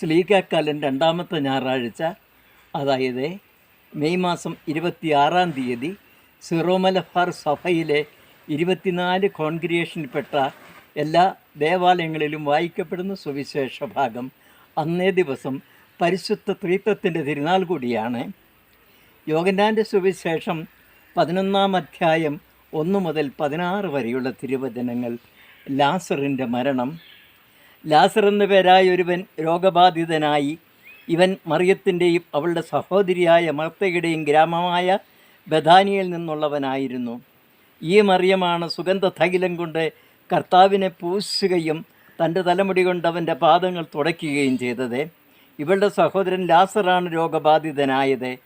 സ്ലീഗാക്കാലം രണ്ടാമത്തെ ഞായറാഴ്ച അതായത് മെയ് മാസം ഇരുപത്തിയാറാം തീയതി സിറോമലഫാർ സഭയിലെ ഇരുപത്തിനാല് കോൺഗ്രിയേഷനിൽപ്പെട്ട എല്ലാ ദേവാലയങ്ങളിലും വായിക്കപ്പെടുന്ന സുവിശേഷ ഭാഗം അന്നേ ദിവസം പരിശുദ്ധ ത്രീത്വത്തിന്റെ തിരുനാൾ കൂടിയാണ്. യോഗനാന്റെ സുവിശേഷം പതിനൊന്നാം അധ്യായം ഒന്ന് മുതൽ പതിനാറ് വരെയുള്ള തിരുവചനങ്ങൾ ലാസറിന്റെ മരണം ലാസർ എന്ന പേരായ ഒരുവൻ രോഗബാധിതനായി. ഇവൻ മറിയത്തിന്റെയും അവളുടെ സഹോദരിയായ മർത്തയുടെയും ഗ്രാമമായ ബദാനിയിൽ നിന്നുള്ളവനായിരുന്നു. ഈ മറിയമാണ് സുഗന്ധ തൈലം കൊണ്ട് കർത്താവിനെ പൂശുകയും തന്റെ തലമുടി കൊണ്ട് അവന്റെ പാദങ്ങൾ തുടയ്ക്കുകയും ചെയ്തത്. ഇവളുടെ സഹോദരൻ ലാസറാണ് രോഗബാധിതനായത്.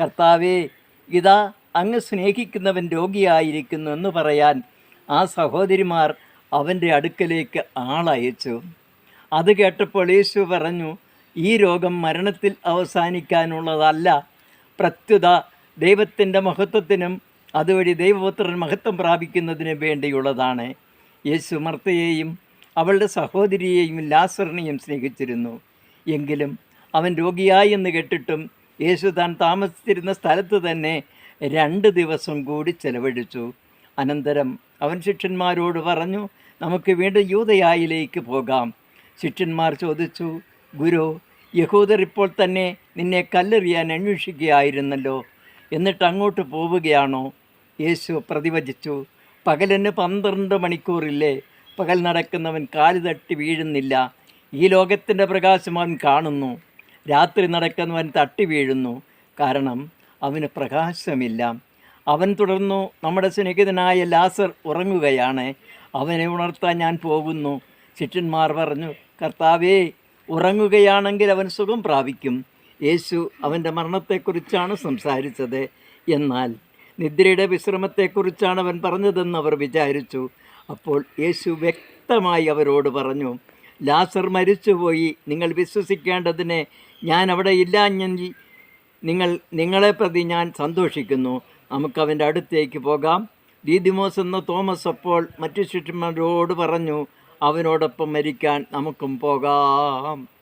കർത്താവേ ഇതാ അങ്ങ് സ്നേഹിക്കുന്നവൻ രോഗിയായിരിക്കുന്നു എന്ന് പറയാൻ ആ സഹോദരിമാർ അവന്റെ അടുക്കലേക്ക് ആളയച്ചു. അത് കേട്ടപ്പോൾ യേശു പറഞ്ഞു ഈ രോഗം മരണത്തിൽ അവസാനിക്കാനുള്ളതല്ല. പ്രത്യുത ദൈവത്തിന്റെ മഹത്വത്തിനും അതുവഴി ദൈവപുത്രൻ മഹത്വം പ്രാപിക്കുന്നതിന് വേണ്ടിയുള്ളതാണ്. യേശു മർത്തയെയും അവളുടെ സഹോദരിയെയും ലാസറിനെയും സ്നേഹിച്ചിരുന്നു. എങ്കിലും അവൻ രോഗിയായി എന്ന് കേട്ടിട്ടും യേശു താൻ താമസിച്ചിരുന്ന സ്ഥലത്ത് തന്നെ രണ്ട് ദിവസം കൂടി ചെലവഴിച്ചു. അനന്തരം അവൻ ശിഷ്യന്മാരോട് പറഞ്ഞു നമുക്ക് വീണ്ടും യൂതയായിലേക്ക് പോകാം. ശിഷ്യന്മാർ ചോദിച്ചു ഗുരു യഹൂദർ ഇപ്പോൾ തന്നെ നിന്നെ കല്ലെറിയാൻ അന്വേഷിക്കുകയായിരുന്നല്ലോ. എന്നിട്ട് അങ്ങോട്ട് പോവുകയാണോ? യേശു പ്രതിവചിച്ചു പകലിന് പന്ത്രണ്ട് മണിക്കൂറില്ലേ? പകൽ നടക്കുന്നവൻ കാൽ തട്ടി വീഴുന്നില്ല. ഈ ലോകത്തിന്റെ പ്രകാശം അവൻ കാണുന്നു. രാത്രി നടക്കുന്നവൻ തട്ടി വീഴുന്നു. കാരണം അവന് പ്രകാശമില്ല. അവൻ തുടർന്നു നമ്മുടെ സ്നേഹിതനായ ലാസർ ഉറങ്ങുകയാണ്. അവനെ ഉണർത്താൻ ഞാൻ പോകുന്നു. ശിഷ്യന്മാർ പറഞ്ഞു കർത്താവേ ഉറങ്ങുകയാണെങ്കിൽ അവൻ സുഖം പ്രാപിക്കും. യേശു അവന്റെ മരണത്തെക്കുറിച്ചാണ് സംസാരിച്ചത്. എന്നാൽ നിദ്രയുടെ വിശ്രമത്തെക്കുറിച്ചാണ് അവൻ പറഞ്ഞതെന്ന് അവർ വിചാരിച്ചു. അപ്പോൾ യേശു വ്യക്തമായി അവരോട് പറഞ്ഞു ലാസർ മരിച്ചുപോയി. നിങ്ങൾ വിശ്വസിക്കേണ്ടതിന് ഞാൻ അവിടെ ഇല്ലാഞ്ഞെങ്കിൽ നിങ്ങൾ നിങ്ങളെ പ്രതി ഞാൻ സന്തോഷിക്കുന്നു. നമുക്ക് അവന്റെ അടുത്തേക്ക് പോകാം. ദീദിമോസ് എന്ന തോമസ് അപ്പോൾ മറ്റു ശിഷ്യന്മാരോട് പറഞ്ഞു അവനോടൊപ്പം മരിക്കാൻ നമുക്കും പോകാം.